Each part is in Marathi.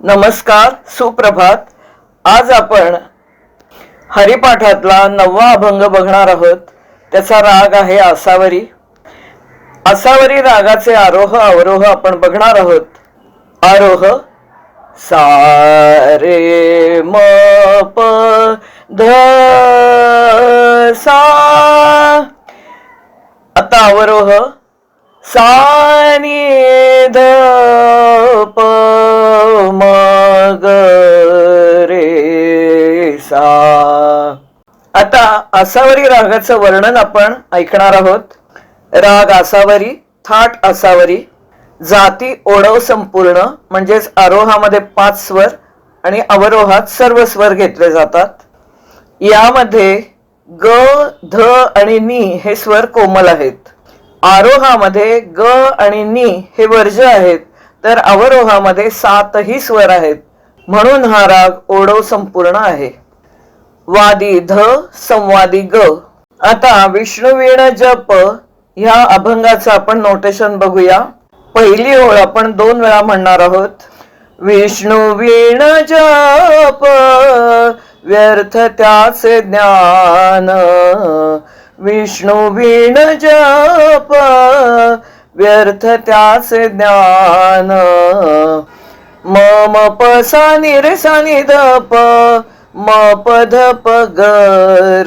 नमस्कार सुप्रभात. आज आपण हरिपाठातला नववा अभंग बघणार आहोत. त्याचा राग आहे आसावरी. आसावरी रागाचे आरोह अवरोह आपण बघणार आहोत. आरोह सा रे म प ध सा. आता अवरोह सा ध प. मग रे सा. आता आसावरी रागाचं वर्णन आपण ऐकणार आहोत. राग आसावरी थाट आसावरी जाती ओढव संपूर्ण म्हणजेच आरोहामध्ये पाच स्वर आणि अवरोहात सर्व स्वर घेतले जातात. यामध्ये ग ध आणि नी हे स्वर कोमल आहेत. आरोहामध्ये ग आणि नी हे वर्ज आहेत. तर अवरोहामध्ये सातही स्वर आहेत. म्हणून हा राग ओढव संपूर्ण आहे. वादी ध संवादी ग. आता विष्णुवीण जप ह्या अभंगाचं आपण नोटेशन बघूया. पहिली ओळ आपण दोन वेळा म्हणणार आहोत. विष्णू वीण जप व्यर्थ त्याचे ज्ञान. विष्णू वीण जप व्यर्थ त्याचे ज्ञान. मम पसा सा नि प म प प ग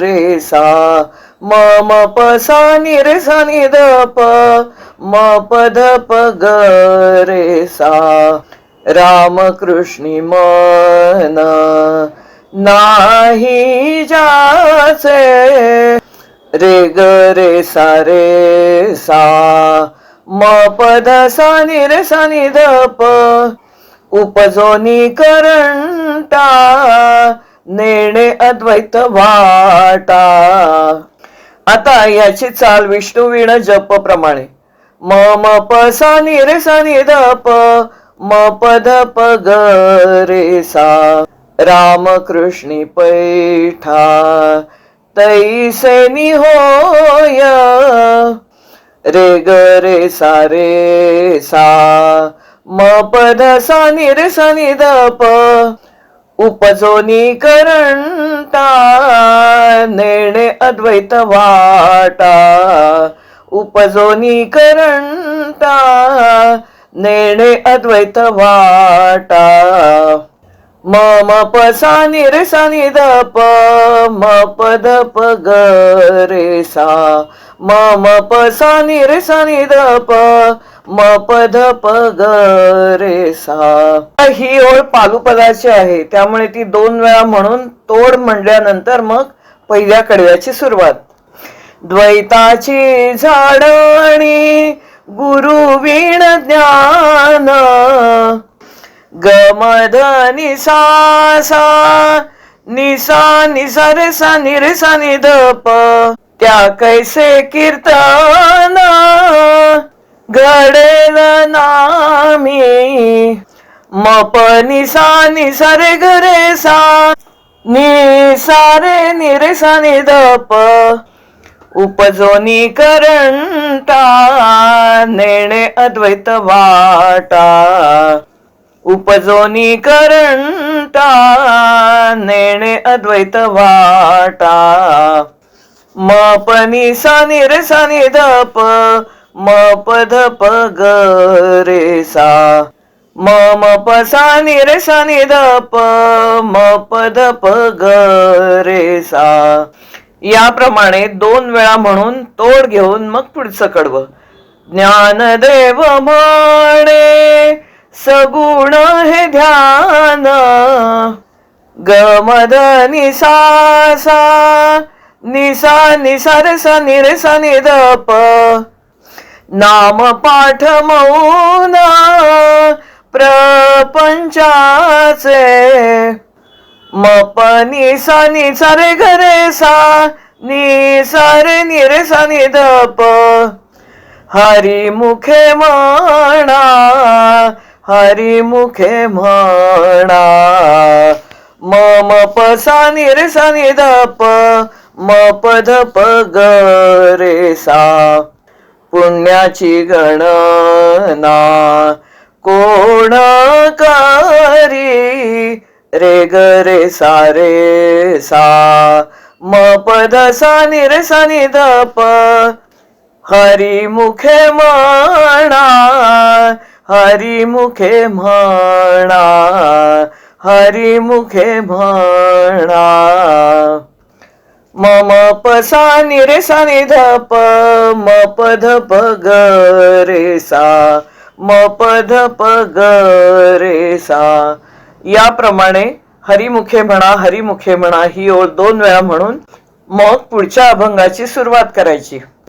रे सा. म म प प म प प ग रे सा. रामकृष्णी मन नाही जाचे. रे ग रे सा रे सा. म पद ध सा नि रे सा नि ध प उपजोनी करंटा नेणे अद्वैत वाटा. आता याची चाल विष्णुवीण जप प्रमाणे. म म प सा नि रे सा नि ध प म प ध प ग रे सा. रामकृष्णी पैठा तैसे नि होय. रे ग रे सा रे सा. म प ध सा नि रे सा नि द प. उपजोनी करंटा नेणे अद्वैत वाटा. उपजोनी करंटा नेणे अद्वैत वाटा. म म प सा नि रे सा नि द प. म प ध प ग रे सा. म म प सा नि रे सा नि द प म प ध प ग रे सा. ही ओळ पालुपदाची आहे. त्यामुळे ती दोन वेळा म्हणून तोड म्हणल्यानंतर मग पहिल्या कडव्याची सुरुवात. द्वैताची झाडणी गुरु वीण ज्ञान. गमध निसा निसा निसा रे सा नि रे सा नि ध प. त्या कैसे कीर्तन घडेल नामी? म प निसा निसा रे सा नि सा रे नि रे सा नि उपजोनी करंटा नेणे अद्वैत वाटा. उपजोनी करंटा नेणे अद्वैत वाटा. म प नि सा नि रे सा नि ध प म प ध प ग रे सा. म म प सा नि रे सा नि ध प म प ध प ग रे सा. याप्रमाणे दोन वेळा म्हणून तोड घेऊन मग पुढचं कडवं. ज्ञानदेव म्हणे सगुण हे ध्यान. गमद निसा निसा निसा रे सा नि रे सा नि नाम पाठ मौन प्रपंचाचे. मप निसा नि सा नि रे सा नि रे नि रे सा नि ध हरी मुखे म्हणा हरी मुखे म्हणा मम पसा निरसा सा नि म प प ग रे सा. पुण्याची गणना. कोण करी रे ग रे सा रे सा. म पद सा नि रे सा नि ध प. हरी मुखे म्हणा हरी मुखे म्हणा हरी मुखे म्हणा मम प सा नि रे सा नि ध प म प ध प ग रे सा म प ध प ग रे सा. याप्रमाणे हरिमुखे म्हणा हरिमुखे म्हणा ही ओळ दोन वेळा म्हणून मग पुढच्या अभंगाची सुरुवात करायची.